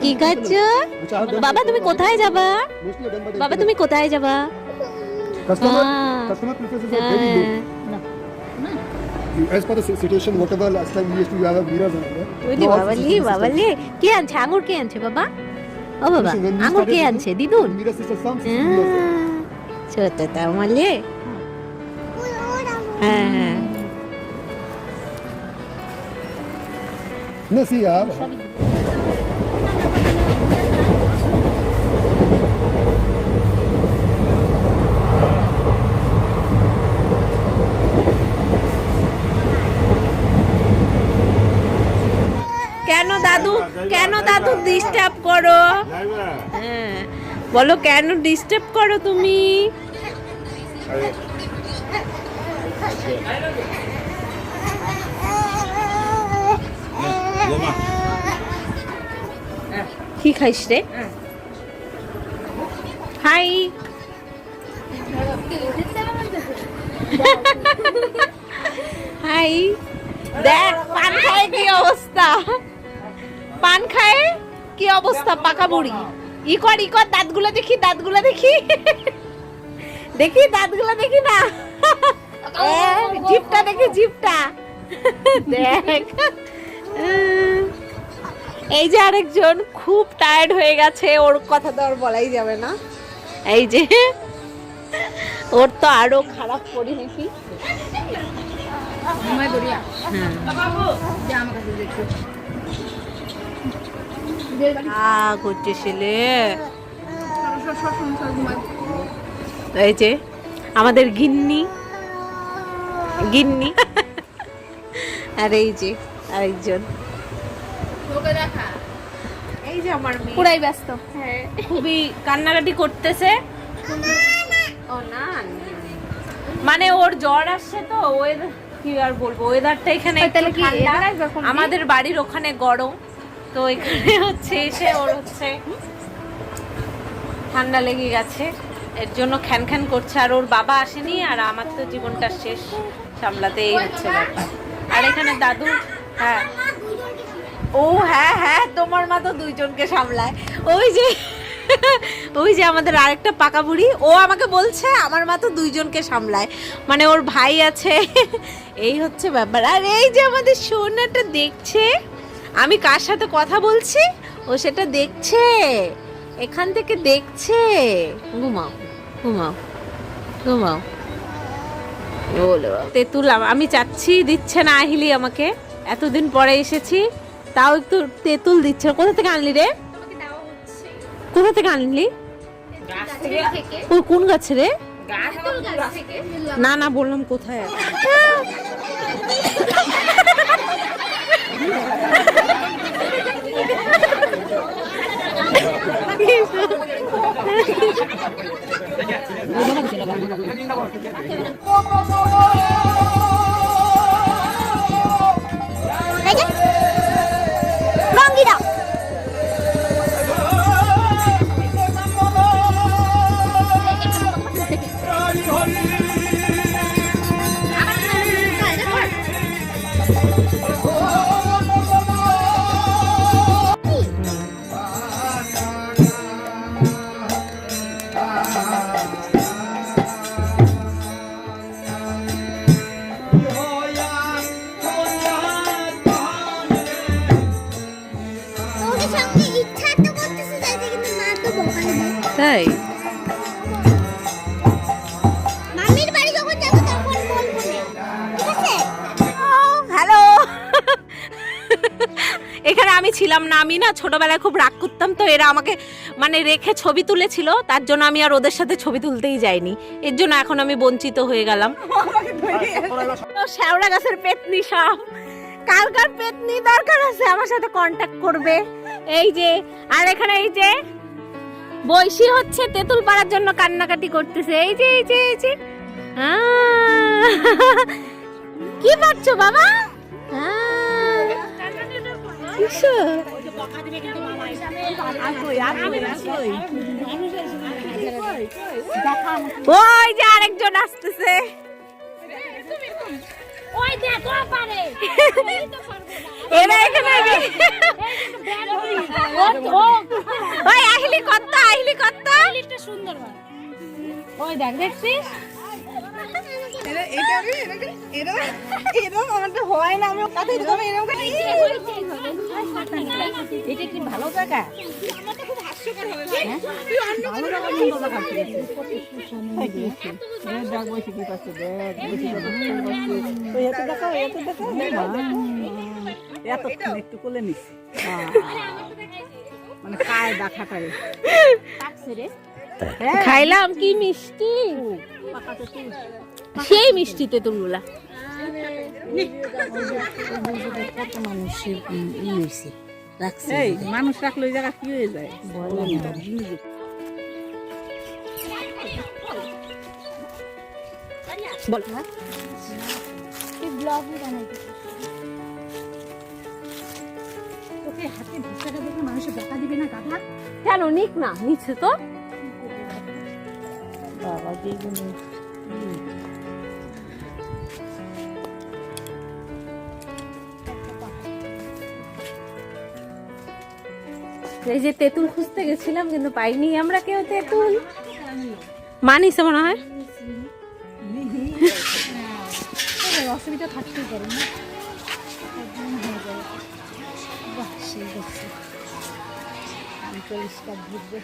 কি খাচ্ছ বাবা তুমি কোথায় যাবা বাবা তুমি কোথায় যাবা Ah. কে আনছে আঙুর কে আনছে বাবা ও বাবা আঙুর কে আনছে দিদুন. ছোট তামালে হ্যাঁ হ্যাঁ Yeah. কেন দাদু? কেন দাদু ডিস্টার্ব করো? হ্যাঁ। বলো কেন ডিস্টার্ব করো তুমি? কি খাইস রে? হাই। হাই। দেখ পান খায় কি অবস্থা? পান খায় কি অবস্থা পাকা বুড়ি? ই কর ই কর দাঁতগুলো দেখি দাঁতগুলো দেখি। দেখি দাঁতগুলো দেখি না। এ, জিভটা দেখি জিভটা দেখ। এই যে আরেকজন খুব টায়ার্ড হয়ে গেছে ওর কথা তো আর বলাই যাবে না। এই যে ওর তো আরও খারাপ পরিণতি। আ করছে এই যে আমাদের গিন্নি। গিন্নি। আর এই যে আরেকজন। যে আমার মেয়ে। পুরাই ব্যস্ত। হ্যাঁ খুবই কান্নাকাটি করতেছে। ও না মানে ওর জ্বর আসছে তো ওয়েদার কি আর বলব ওয়েদারটা এখানে তাহলে কি ঠান্ডা। আমাদের বাড়ির ওখানে গরম তো এখানে হচ্ছে এসে ওর হচ্ছে ঠান্ডা লেগে গেছে। এর জন্য খ্যান খ্যান করছে আর ওর বাবা আসেনি আর আমার তো জীবনটা শেষ সামলাতে এই হচ্ছে ব্যাপার আর এখানে দাদু হ্যাঁ ও হ্যাঁ হ্যাঁ তোমার মা তো দুইজনকে সামলায়। ওই যে ওই যে আমাদের আরেকটা পাকা বুড়ি ও আমাকে বলছে আমার মা তো দুইজনকে সামলায়। মানে ওর ভাই আছে এই হচ্ছে ব্যাপার। আর এই যে আমাদের সোনাটা দেখছে আমি কার সাথে কথা বলছি? ও সেটা দেখছে এখান থেকে দেখছে। ঘুমাও ঘুমাও ঘুমাও। তেঁতুল আমি চাচ্ছি দিচ্ছে না আহিলি আমাকে। এতদিন পরে এসেছি। তাও একটু তেঁতুল দিচ্ছে। কোথা থেকে আনলি রে? কোথা থেকে আনলি? ও কোন গাছে রে? না না বললাম কোথায় আমি ছিলাম না আমি না ছোটবেলায় খুব রাগ করতাম তো এরা আমাকে মানে রেখে ছবি তুলেছিল তার জন্য আমি আর ওদের সাথে ছবি তুলতেই যাইনি। এর জন্য এখন আমি বঞ্চিত হয়ে গেলাম। শ্যাওড়া গাছের পেতনি সব। কার কার পেতনি দরকার আছে? আমার সাথে কন্ট্যাক্ট করবে। এই যে আর এখানে এই যে বৈশি হচ্ছে তেঁতুল পাড়ার জন্য কান্নাকাটি করতেছে। এই যে এই যে এই যে। কি পাচ্ছো বাবা? ওই যে আরেকজন আসতেছে। ওই দেখো পারে এরা কত আইলি কত সুন্দর ওই দেখ দেখছিস? এটা এরকম হয় না আমি কাছে এরকম এরকম এটা কি ভালো জায়গা? এতক্ষণ একটু কোলে নিস মানে খাইলাম কি মিষ্টি সেই মিষ্টি তেঁতুলগুলা এই মানুষ রাখলে ওই জায়গা কি হয়ে যায়? বল। তুই ব্লগ বানাইতে তোকে হাতে ভিসাটা দেখে মানুষের দেখা দিবে না গাধা? কেন নিক না নিচ্ছে তো। বাবা যেগুলো এই যে তেঁতুল খুঁজতে গেছিলাম কিন্তু পাইনি। আমরা কেউ তেঁতুল? মানিছে মনে হয়। অসুবিধা থাকতেই পারে না। পরিষ্কার ঘুরবে